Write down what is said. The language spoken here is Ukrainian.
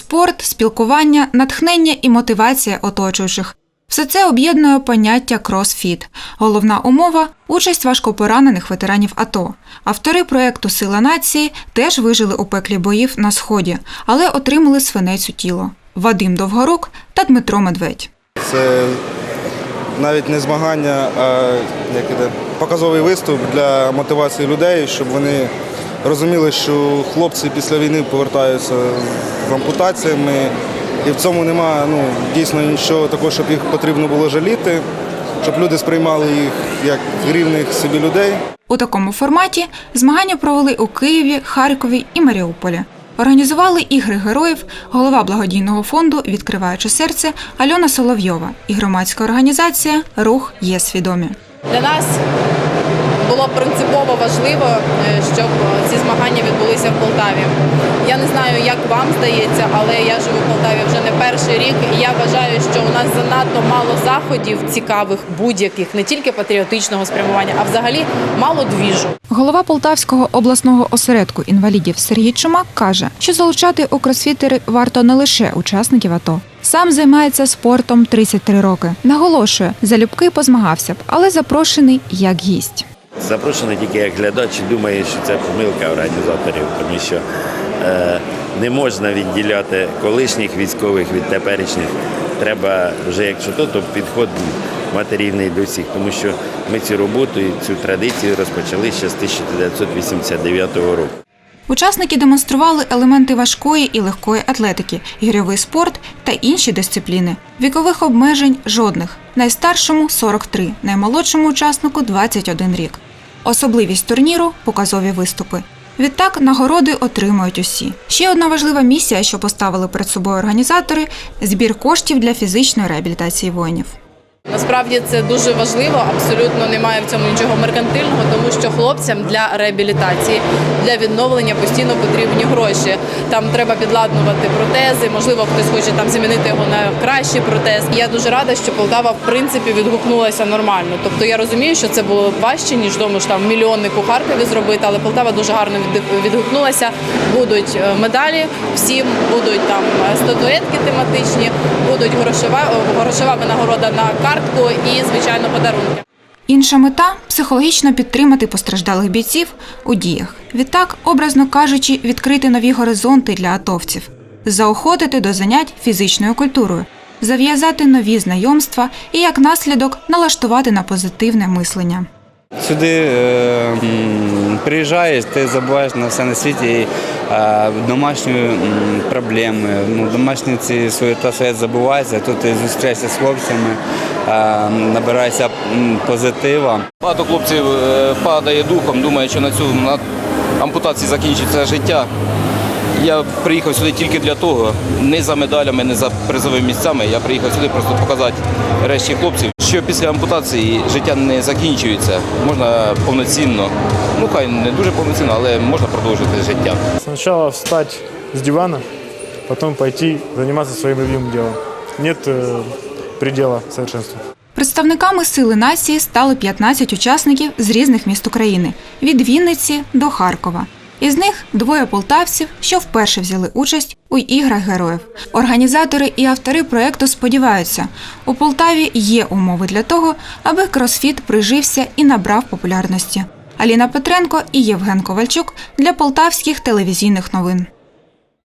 спорт, спілкування, натхнення і мотивація оточуючих. Все це об'єднує поняття кросфіт. Головна умова участь важкопоранених ветеранів АТО. Автори проекту Сила нації теж вижили у пеклі боїв на сході, але отримали свинець у тіло. Вадим Довгорук та Дмитро Медведь. Це навіть не змагання, а як іде, показовий виступ для мотивації людей, щоб вони розуміли, що хлопці після війни повертаються з ампутаціями, і в цьому нема ну, дійсно нічого такого, щоб їх потрібно було жаліти, щоб люди сприймали їх як рівних собі людей. У такому форматі змагання провели у Києві, Харкові і Маріуполі. Організували ігри героїв голова благодійного фонду Відкриваючи серце Альона Соловйова і громадська організація Рух є свідомі. Для нас було принципово важливо, е, щоб ці змагання відбулися в Полтаві. Я не знаю, як вам здається, але я живу в Полтаві вже не перший рік, і я вважаю, що у нас занадто мало заходів цікавих, будь-яких, не тільки патріотичного спрямування, а взагалі мало двіжу. Голова Полтавського обласного осередку інвалідів Сергій Чумак каже, що залучати у кросфітери варто не лише учасників АТО. Сам займається спортом 33 роки. Наголошує, залюбки позмагався б, але запрошений як гість. Запрошений тільки як глядач і думаю, що це помилка організаторів, тому що е, не можна відділяти колишніх військових від теперішніх. Треба вже, якщо то, то підход матерівний до всіх, тому що ми цю роботу і цю традицію розпочали ще з 1989 року. Учасники демонстрували елементи важкої і легкої атлетики, ігровий спорт та інші дисципліни. Вікових обмежень жодних. Найстаршому 43, наймолодшому учаснику 21 рік. Особливість турніру показові виступи. Відтак нагороди отримують усі. Ще одна важлива місія, що поставили перед собою організатори збір коштів для фізичної реабілітації воїнів. Насправді це дуже важливо. Абсолютно немає в цьому нічого меркантильного, тому що хлопцям для реабілітації, для відновлення постійно потрібні гроші. Там треба підладнувати протези. Можливо, хтось хоче там замінити його на кращий протез. Я дуже рада, що Полтава в принципі відгукнулася нормально. Тобто я розумію, що це було важче ніж тому ж там мільйонник у зробити, але Полтава дуже гарно відгукнулася. Будуть е, медалі, всім будуть там е, статуетки тематичні, будуть грошова грошова винагорода на картку і звичайно подарунки. Інша мета психологічно підтримати постраждалих бійців у діях. Відтак, образно кажучи, відкрити нові горизонти для атовців, заохотити до занять фізичною культурою, зав'язати нові знайомства і як наслідок налаштувати на позитивне мислення. Сюди е, приїжджаєш, ти забуваєш на все на світі і, е, домашні проблеми. Ну, домашні ці суєта своє забувається. Тут ти зустрічаєшся з хлопцями, е, набираєшся позитива. Багато хлопців е, падає духом, думає, що на цю на ампутації закінчиться життя. Я приїхав сюди тільки для того, не за медалями, не за призовими місцями. Я приїхав сюди просто показати решті хлопців, що після ампутації життя не закінчується. Можна повноцінно, ну хай не дуже повноцінно, але можна продовжити життя. Сначала встать с дивана, потом пойти заниматься своим любимым делом. Нет э, предела совершенству. Представниками сили нації стали 15 учасників з різних міст України від Вінниці до Харкова. Із них двоє полтавців, що вперше взяли участь у іграх героїв. Організатори і автори проекту сподіваються, у Полтаві є умови для того, аби кросфіт прижився і набрав популярності. Аліна Петренко і Євген Ковальчук для полтавських телевізійних новин.